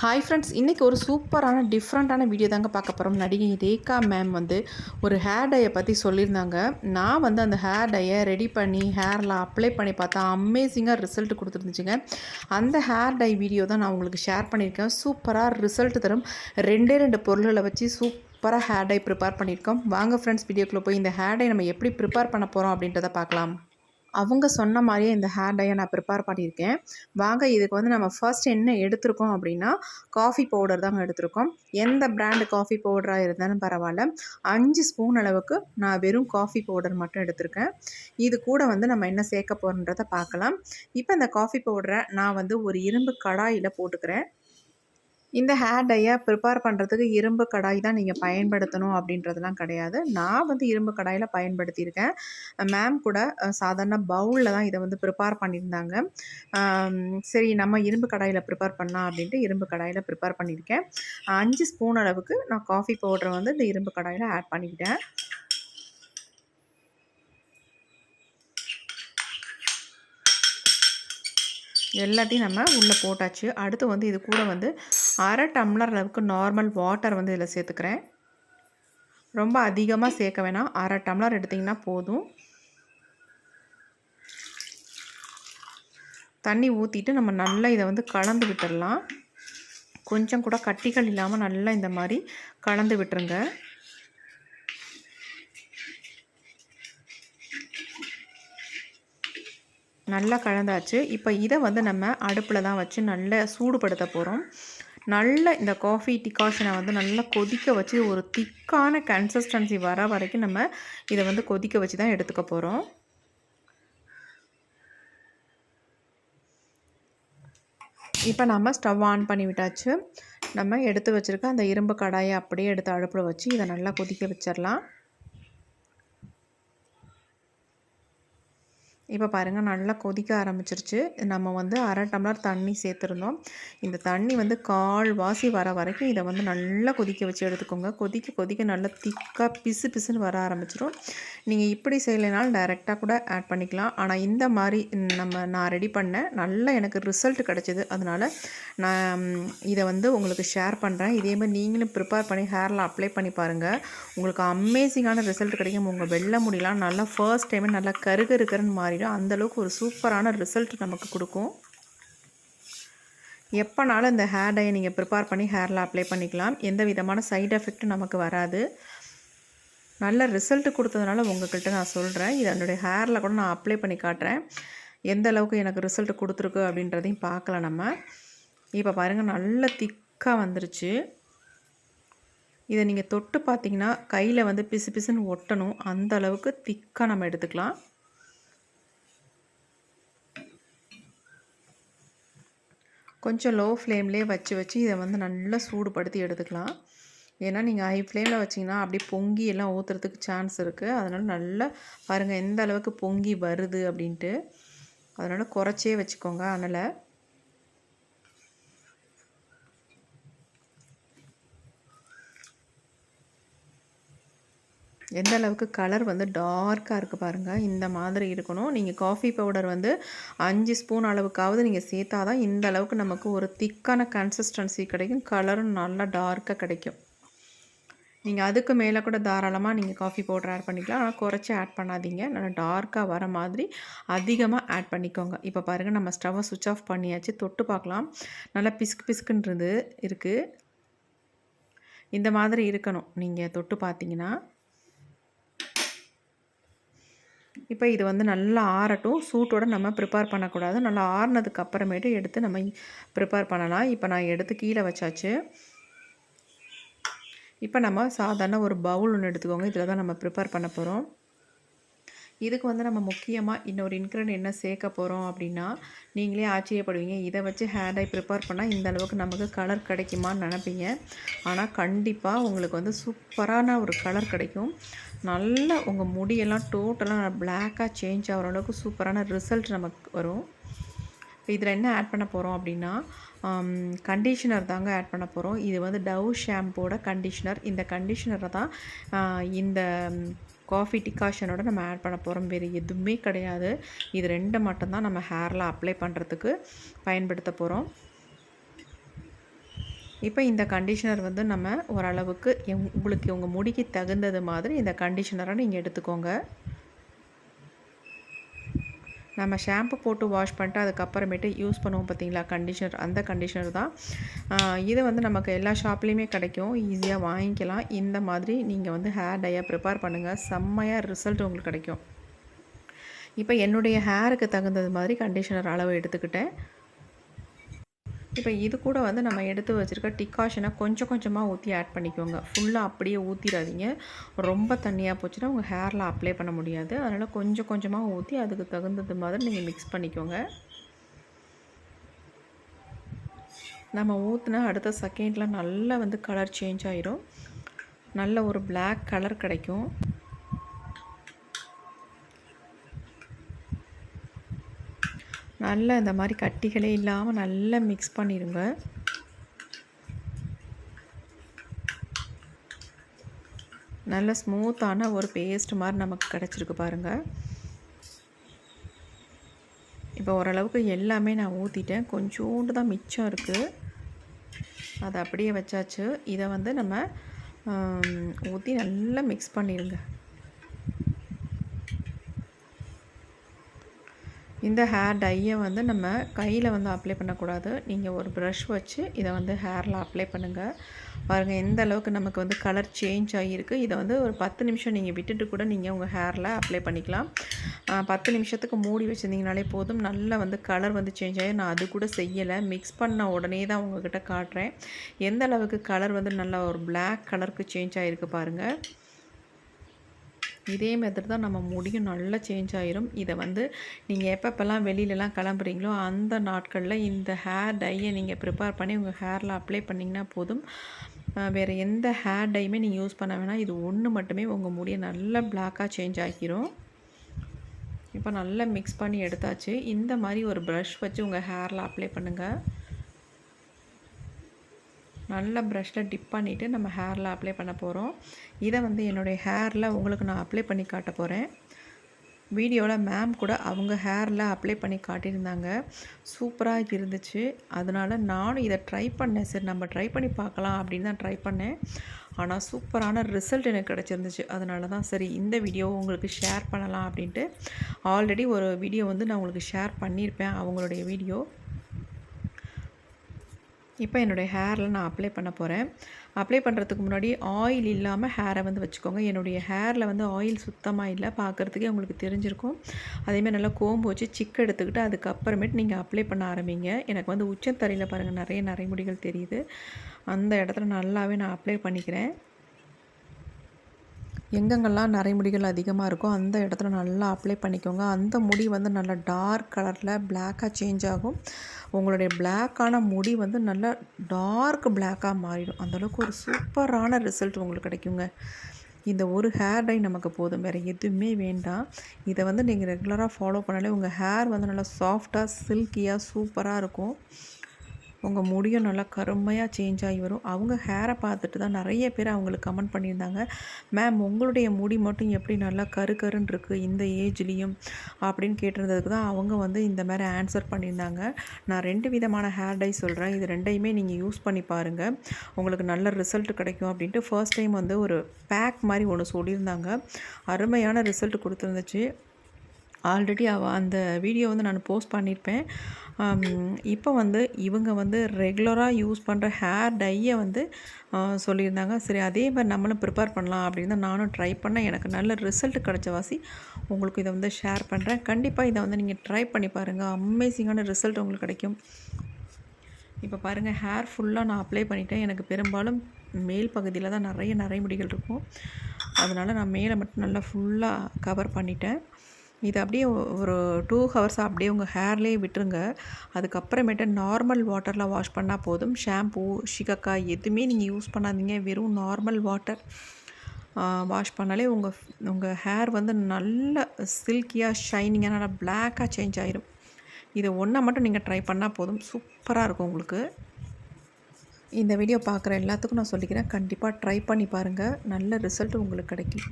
Hi friends இன்றைக்கி ஒரு சூப்பரான டிஃப்ரெண்ட்டான வீடியோ தாங்க பார்க்க போகிறோம் நடிகை ரேகா மேம் வந்து ஒரு ஹேர் டையை பற்றி சொல்லியிருந்தாங்க. நான் வந்து அந்த ஹேர் டையை ரெடி பண்ணி ஹேரில் அப்ளை பண்ணி பார்த்தா அமேசிங்காக ரிசல்ட் கொடுத்துருந்துச்சுங்க. அந்த ஹேர் டை வீடியோ தான் நான் உங்களுக்கு ஷேர் பண்ணியிருக்கேன். சூப்பராக ரிசல்ட் தரும். ரெண்டே ரெண்டு பொருள்களை வச்சு சூப்பராக ஹேர் டை ப்ரிப்பேர் பண்ணியிருக்கோம். வாங்க ஃப்ரெண்ட்ஸ் வீடியோக்குள்ளே போய் இந்த ஹேர் டை நம்ம எப்படி ப்ரிப்பேர் பண்ண போகிறோம் அப்படின்றத பார்க்கலாம். அவங்க சொன்ன மாதிரியே இந்த ஹேர் டையை நான் ப்ரிப்பேர் பண்ணியிருக்கேன். வாங்க இதுக்கு வந்து நம்ம ஃபர்ஸ்ட் என்ன எடுத்திருக்கோம் அப்படின்னா காஃபி பவுடர் தாங்க எடுத்திருக்கோம். எந்த பிராண்டு காஃபி பவுடராக இருந்தாலும் பரவாயில்ல. அஞ்சு ஸ்பூன் அளவுக்கு நான் வெறும் காஃபி பவுடர் மட்டும் எடுத்திருக்கேன். இது கூட வந்து நம்ம என்ன சேர்க்க போகிறோன்றதை பார்க்கலாம். இப்போ இந்த காஃபி பவுடரை நான் வந்து ஒரு இரும்பு கடாயில் போட்டுக்கிறேன். இந்த ஹேர் டையை ப்ரிப்பேர் பண்ணுறதுக்கு இரும்பு கடாய் தான் நீங்கள் பயன்படுத்தணும் அப்படின்றதுலாம் கிடையாது. நான் வந்து இரும்பு கடாயில் பயன்படுத்தியிருக்கேன். மேம் கூட சாதாரண பவுலில் தான் இதை வந்து ப்ரிப்பேர் பண்ணியிருந்தாங்க. சரி நம்ம இரும்பு கடாயில் ப்ரிப்பேர் பண்ணலாம் அப்படின்ட்டு இரும்பு கடாயில் ப்ரிப்பேர் பண்ணியிருக்கேன். அஞ்சு ஸ்பூன் அளவுக்கு நான் காஃபி பவுடரை வந்து இந்த இரும்பு கடாயில் ஆட் பண்ணிக்கிட்டேன். எல்லாத்தையும் நம்ம உள்ளே போட்டாச்சு. அடுத்து வந்து இது கூட வந்து அரை டம்ளர் அளவுக்கு நார்மல் வாட்டர் வந்து இதில் சேர்த்துக்கிறேன். ரொம்ப அதிகமாக சேர்க்க வேணாம். அரை டம்ளர் எடுத்திங்கன்னா போதும். தண்ணி ஊற்றிட்டு நம்ம நல்லா இதை வந்து கலந்து விட்டுடலாம் கொஞ்சம் கூட கட்டிகள் இல்லாமல் நல்லா இந்த மாதிரி கலந்து விட்டுருங்க. நல்லா கலந்தாச்சு. இப்போ இதை வந்து நம்ம அடுப்பில் தான் வச்சு நல்லா சூடுபடுத்த போகிறோம் நல்ல இந்த காஃபி டிகாஷனை வந்து நல்லா கொதிக்க வச்சு ஒரு திக்கான கன்சிஸ்டன்சி வர வரைக்கும் நம்ம இதை வந்து கொதிக்க வச்சு தான் எடுத்துக்க போகிறோம் இப்போ நம்ம ஸ்டவ் ஆன் பண்ணி விட்டாச்சு. நம்ம எடுத்து வச்சுருக்க அந்த இரும்பு கடாயை அப்படியே எடுத்து அடுப்பில் வச்சு இதை நல்லா கொதிக்க வச்சிடலாம் இப்போ பாருங்கள் நல்லா கொதிக்க ஆரம்பிச்சிருச்சு. நம்ம வந்து அரை டம்ளர் தண்ணி சேர்த்துருந்தோம். இந்த தண்ணி வந்து கால் வாசி வர வரைக்கும் இதை வந்து நல்லா கொதிக்க வச்சு எடுத்துக்கோங்க. கொதிக்க கொதிக்க நல்லா திக்காக பிசு பிசுன்னு வர ஆரம்பிச்சிடும் நீங்கள் இப்படி செய்யலைனாலும் டைரெக்டாக கூட ஆட் பண்ணிக்கலாம். ஆனால் இந்த மாதிரி நம்ம நான் ரெடி பண்ணேன் நல்லா எனக்கு ரிசல்ட் கிடச்சிது. அதனால் நான் இதை வந்து உங்களுக்கு ஷேர் பண்ணுறேன் இதே மாதிரி நீங்களும் ப்ரிப்பேர் பண்ணி ஹேரில் அப்ளை பண்ணி பாருங்கள் உங்களுக்கு அமேசிங்கான ரிசல்ட் கிடைக்கும். உங்கள் வெள்ள முடியலாம். நல்லா ஃபர்ஸ்ட் டைமே நல்லா கருகருக்கருன்னு மாறி ஆகிடும் அந்தளவுக்கு ஒரு சூப்பரான ரிசல்ட் நமக்கு கொடுக்கும். எப்போனாலும் இந்த ஹேர் டையை நீங்கள் ப்ரிப்பேர் பண்ணி ஹேரில் அப்ளை பண்ணிக்கலாம். எந்த விதமான சைட் எஃபெக்ட்டும் நமக்கு வராது. நல்ல ரிசல்ட் கொடுத்ததுனால உங்கள்கிட்ட நான் சொல்கிறேன் இது என்னுடைய ஹேரில் கூட நான் அப்ளை பண்ணி காட்டுறேன். எந்த அளவுக்கு எனக்கு ரிசல்ட் கொடுத்துருக்கு அப்படின்றதையும் பார்க்கலாம் நம்ம. இப்போ பாருங்கள் நல்ல திக்காக வந்துருச்சு. இதை நீங்கள் தொட்டு பார்த்தீங்கன்னா கையில் வந்து பிசு பிசுன்னு ஒட்டணும். அந்த அளவுக்கு திக்காக நம்ம எடுத்துக்கலாம். கொஞ்சம் லோ ஃப்ளேம்லேயே வச்சு வச்சு இதை வந்து நல்லா சூடுபடுத்தி எடுத்துக்கலாம். ஏன்னா நீங்கள் ஹை ஃப்ளேமில் வச்சிங்கன்னா அப்படியே பொங்கி எல்லாம் ஊற்றுறதுக்கு சான்ஸ் இருக்குது அதனால் நல்லா பாருங்கள் எந்த அளவுக்கு பொங்கி வருது அப்படின்ட்டு. அதனால் குறைச்சே வச்சுக்கோங்க அதனால் எந்த அளவுக்கு கலர் வந்து டார்க்காக இருக்குது பாருங்கள் இந்த மாதிரி இருக்கணும். நீங்கள் காஃபி பவுடர் வந்து அஞ்சு ஸ்பூன் அளவுக்காவது நீங்கள் சேர்த்தா தான் இந்த அளவுக்கு நமக்கு ஒரு திக்கான கன்சிஸ்டன்சி கிடைக்கும். கலரும் நல்லா டார்க்காக கிடைக்கும். நீங்கள் அதுக்கு மேலே கூட தாராளமாக நீங்கள் காஃபி பவுடர் ஆட் பண்ணிக்கலாம். ஆனால் குறைச்சி ஆட் பண்ணாதீங்க. நல்லா டார்க்காக வர மாதிரி அதிகமாக ஆட் பண்ணிக்கோங்க. இப்போ பாருங்கள் நம்ம ஸ்டவ்வை சுவிட்ச் ஆஃப் பண்ணியாச்சு. தொட்டு பார்க்கலாம். நல்லா பிஸ்கு பிஸ்குன்றது இருக்குது இந்த மாதிரி இருக்கணும். நீங்கள் தொட்டு பார்த்தீங்கன்னா இப்போ இது வந்து நல்லா ஆறட்டும். சூட்டோடு நம்ம ப்ரிப்பேர் பண்ணக்கூடாது. நல்லா ஆறுனதுக்கு அப்புறமேட்டு எடுத்து நம்ம ப்ரிப்பேர் பண்ணலாம். இப்போ நான் எடுத்து கீழே வச்சாச்சு. இப்போ நம்ம சாதாரண ஒரு பவுல் ஒன்று எடுத்துக்கோங்க. இதில் தான் நம்ம ப்ரிப்பேர் பண்ண போகிறோம் இதுக்கு வந்து நம்ம முக்கியமாக இன்னொரு இன்க்ரீடியன்ட் என்ன சேர்க்க போகிறோம் அப்படின்னா நீங்களே ஆச்சரியப்படுவீங்க. இதை வச்சு ஹேர் டை ப்ரிப்பேர் பண்ணால் இந்த அளவுக்கு நமக்கு கலர் கிடைக்குமான்னு நினப்பீங்க. ஆனால் கண்டிப்பாக உங்களுக்கு வந்து சூப்பரான ஒரு கலர் கிடைக்கும். நல்ல உங்கள் முடியெல்லாம் டோட்டலாக பிளாக்காக சேஞ்ச் ஆகிற அளவுக்கு சூப்பரான ரிசல்ட் நமக்கு வரும். இதில் என்ன ஆட் பண்ண போகிறோம் அப்படின்னா கண்டிஷ்னர் தாங்க ஆட் பண்ண போகிறோம் இது வந்து டவ் ஷாம்போட கண்டிஷ்னர் இந்த கண்டிஷ்னரை தான் இந்த காஃபி டிகாஷனோட நம்ம ஆட் பண்ண போகிறோம் வேறு எதுவுமே கிடையாது. இது ரெண்டு மட்டும்தான் நம்ம ஹேரில் அப்ளை பண்ணுறதுக்கு பயன்படுத்த போகிறோம் இப்போ இந்த கண்டிஷனர் வந்து நம்ம ஓரளவுக்கு எங் உங்களுக்கு உங்கள் முடிக்கு தகுந்தது மாதிரி இந்த கண்டிஷனரை நீங்கள் எடுத்துக்கோங்க. நம்ம ஷாம்பு போட்டு வாஷ் பண்ணிட்டு அதுக்கப்புறமேட்டு யூஸ் பண்ணுவோம் பார்த்தீங்களா? கண்டிஷனர் அந்த கண்டிஷனர் தான். இது வந்து நமக்கு எல்லா ஷாப்லேயுமே கிடைக்கும். ஈஸியாக வாங்கிக்கலாம். இந்த மாதிரி நீங்கள் வந்து ஹேர் டையாக ப்ரிப்பேர் பண்ணுங்கள் செம்மையாக ரிசல்ட் உங்களுக்கு கிடைக்கும். இப்போ என்னுடைய ஹேருக்கு தகுந்தது மாதிரி கண்டிஷனர் அளவு எடுத்துக்கிட்டேன். இப்போ இது கூட வந்து நம்ம எடுத்து வச்சுருக்க டிகாஷனை கொஞ்சம் கொஞ்சமாக ஊற்றி ஆட் பண்ணிக்கோங்க. ஃபுல்லாக அப்படியே ஊற்றிடாதீங்க ரொம்ப தண்ணியாக போச்சுன்னா உங்கள் ஹேரில் அப்ளை பண்ண முடியாது. அதனால் கொஞ்சம் கொஞ்சமாக ஊற்றி அதுக்கு தகுந்தது மாதிரி நீங்கள் மிக்ஸ் பண்ணிக்கோங்க. நம்ம ஊற்றினா அடுத்த செகண்டில் நல்லா வந்து கலர் சேஞ்ச் ஆகிரும் நல்ல ஒரு பிளாக் கலர் கிடைக்கும். நல்லா இந்த மாதிரி கட்டிகளே இல்லாமல் நல்லா மிக்ஸ் பண்ணிடுங்க நல்ல ஸ்மூத்தான ஒரு பேஸ்ட் மாதிரி நமக்கு கிடச்சிருக்கு பாருங்கள் இப்போ ஓரளவுக்கு எல்லாமே நான் ஊற்றிட்டேன் கொஞ்சோண்டு தான் மிச்சம் இருக்குது அதை அப்படியே வச்சாச்சு. இதை வந்து நம்ம ஊற்றி நல்லா மிக்ஸ் பண்ணிடுங்க இந்த ஹேர் டையை வந்து நம்ம கையில் வந்து அப்ளை பண்ணக்கூடாது. நீங்கள் ஒரு ப்ரஷ் வச்சு இதை வந்து ஹேரில் அப்ளை பண்ணுங்கள் பாருங்கள் எந்த அளவுக்கு நமக்கு வந்து கலர் சேஞ்ச் ஆகியிருக்கு. இதை வந்து ஒரு பத்து நிமிஷம் நீங்கள் விட்டுட்டு கூட நீங்கள் உங்கள் ஹேரில் அப்ளை பண்ணிக்கலாம். பத்து நிமிஷத்துக்கு மூடி வச்சுருந்தீங்கனாலே போதும். நல்லா வந்து கலர் வந்து சேஞ்ச் ஆகி நான் அது கூட செய்யலை. மிக்ஸ் பண்ண உடனே தான் உங்கள்கிட்ட காட்டுறேன். எந்த அளவுக்கு கலர் வந்து நல்லா ஒரு பிளாக் கலருக்கு சேஞ்ச் ஆகிருக்கு பாருங்கள் இதே மெத்தட் தான் நம்ம முடியும். நல்லா சேஞ்ச் ஆயிரும். இதை வந்து நீங்கள் எப்பப்பெல்லாம் வெளியிலலாம் கிளம்புறீங்களோ அந்த நாட்களில் இந்த ஹேர் டையை நீங்கள் ப்ரிப்பேர் பண்ணி உங்கள் ஹேரில் அப்ளை பண்ணிங்கன்னா போதும். வேறு எந்த ஹேர் டையுமே நீங்கள் யூஸ் பண்ண வேணாம். இது ஒன்று மட்டுமே உங்கள் முடியை நல்லா பிளாக்காக சேஞ்ச் ஆகிரும். இப்போ நல்லா மிக்ஸ் பண்ணி எடுத்தாச்சு. இந்த மாதிரி ஒரு ப்ரஷ் வச்சு உங்கள் ஹேரில் அப்ளை பண்ணுங்கள் நல்ல ப்ரஷில் டிப் பண்ணிவிட்டு நம்ம ஹேரில் அப்ளை பண்ண போகிறோம் இதை வந்து என்னுடைய ஹேரில் உங்களுக்கு நான் அப்ளை பண்ணி காட்ட போகிறேன் வீடியோவில் மேம் கூட அவங்க ஹேரில் அப்ளை பண்ணி காட்டியிருந்தாங்க. சூப்பராக இருந்துச்சு. அதனால் நானும் இதை ட்ரை பண்ணேன். சரி நம்ம ட்ரை பண்ணி பார்க்கலாம் அப்படின்னு தான் ட்ரை பண்ணேன். ஆனால் சூப்பரான ரிசல்ட் எனக்கு கிடச்சிருந்துச்சு. அதனால தான் சரி இந்த வீடியோ உங்களுக்கு ஷேர் பண்ணலாம் அப்படின்ட்டு ஆல்ரெடி ஒரு வீடியோ வந்து நான் உங்களுக்கு ஷேர் பண்ணியிருப்பேன். அவங்களுடைய வீடியோ இப்போ என்னுடைய ஹேரில் நான் அப்ளை பண்ண போகிறேன் அப்ளை பண்ணுறதுக்கு முன்னாடி ஆயில் இல்லாமல் ஹேரை வந்து வச்சுக்கோங்க. என்னுடைய ஹேரில் வந்து ஆயில் சுத்தமாக இல்லை. பார்க்குறதுக்கே உங்களுக்கு தெரிஞ்சிருக்கும். அதேமாதிரி நல்லா கோம்பு வச்சு சிக்கு எடுத்துக்கிட்டு அதுக்கப்புறமேட்டு நீங்கள் அப்ளை பண்ண ஆரம்பிங்க. எனக்கு வந்து உச்சத்தரையில் பாருங்கள் நிறைய நரைமுடிகள் தெரியுது. அந்த இடத்துல நல்லாவே நான் அப்ளை பண்ணிக்கிறேன். எங்கெங்கெல்லாம் நரைமுடிகள் அதிகமாக இருக்கோ அந்த இடத்துல நல்லா அப்ளை பண்ணிக்கோங்க. அந்த முடி வந்து நல்லா டார்க் கலரில் பிளாக்காக சேஞ்ச் ஆகும். உங்களுடைய பிளாக்கான முடி வந்து நல்லா டார்க் பிளாக்காக மாறிடும். அந்தளவுக்கு ஒரு சூப்பரான ரிசல்ட் உங்களுக்கு கிடைக்குங்க. இந்த ஒரு ஹேர் டை நமக்கு போதும். வேறு எதுவுமே வேண்டாம். இதை வந்து நீங்கள் ரெகுலராக ஃபாலோ பண்ணாலே உங்கள் ஹேர் வந்து நல்லா சாஃப்டாக சில்கியாக சூப்பராக இருக்கும். உங்கள் முடியும் நல்லா கருமையாக சேஞ்ச் ஆகி வரும். அவங்க ஹேரை பார்த்துட்டு தான் நிறைய பேர் அவங்களுக்கு கமெண்ட் பண்ணியிருந்தாங்க. மேம் உங்களுடைய முடி மட்டும் எப்படி நல்லா கரு கருன்னு இருக்குது இந்த ஏஜ்லேயும் அப்படின்னு கேட்டிருந்ததுக்கு தான் அவங்க வந்து இந்த மாதிரி ஆன்சர் பண்ணியிருந்தாங்க. நான் ரெண்டு விதமான ஹேர் டை சொல்கிறேன் இது ரெண்டையுமே நீங்கள் யூஸ் பண்ணி பாருங்கள் உங்களுக்கு நல்ல ரிசல்ட் கிடைக்கும். அப்படின்ட்டு ஃபர்ஸ்ட் டைம் வந்து ஒரு பேக் மாதிரி ஒன்று சொல்லியிருந்தாங்க. அருமையான ரிசல்ட் கொடுத்துருந்துச்சு. ஆல்ரெடி அவ அந்த வீடியோ வந்து நான் போஸ்ட் பண்ணியிருப்பேன் இப்போ வந்து இவங்க வந்து ரெகுலராக யூஸ் பண்ணுற ஹேர் டையை வந்து சொல்லியிருந்தாங்க. சரி அதே மாதிரி நம்மளும் ப்ரிப்பேர் பண்ணலாம் அப்படின்னு தான் நானும் ட்ரை பண்ணேன். எனக்கு நல்ல ரிசல்ட் கிடச்ச வாசி உங்களுக்கு இதை வந்து ஷேர் பண்ணுறேன் கண்டிப்பாக இதை வந்து நீங்கள் ட்ரை பண்ணி பாருங்கள் அமேசிங்கான ரிசல்ட் உங்களுக்கு கிடைக்கும். இப்போ பாருங்கள் ஹேர் ஃபுல்லாக நான் அப்ளை பண்ணிட்டேன். எனக்கு பெரும்பாலும் மேல் பகுதியில் தான் நிறைய நரைமுடிகள் இருக்கும். அதனால் நான் மேலே மட்டும் நல்லா ஃபுல்லாக கவர் பண்ணிட்டேன். இது அப்படியே ஒரு டூ ஹவர்ஸ் அப்படியே உங்கள் ஹேர்லேயே விட்டுருங்க. அதுக்கப்புறமேட்டு நார்மல் வாட்டரில் வாஷ் பண்ணால் போதும். ஷாம்பூ ஷிகக்காய் எதுவுமே நீங்கள் யூஸ் பண்ணாதீங்க. வெறும் நார்மல் வாட்டர் வாஷ் பண்ணாலே உங்கள் உங்கள் ஹேர் வந்து நல்ல சில்கியாக ஷைனிங்காக நல்லா பிளாக்காக சேஞ்ச் ஆகிடும் இதை ஒன்றை மட்டும் நீங்கள் ட்ரை பண்ணால் போதும். சூப்பராக இருக்கும் உங்களுக்கு. இந்த வீடியோ பார்க்குற எல்லாத்துக்கும் நான் சொல்லிக்கிறேன். கண்டிப்பாக ட்ரை பண்ணி பாருங்கள் நல்ல ரிசல்ட் உங்களுக்கு கிடைக்கும்.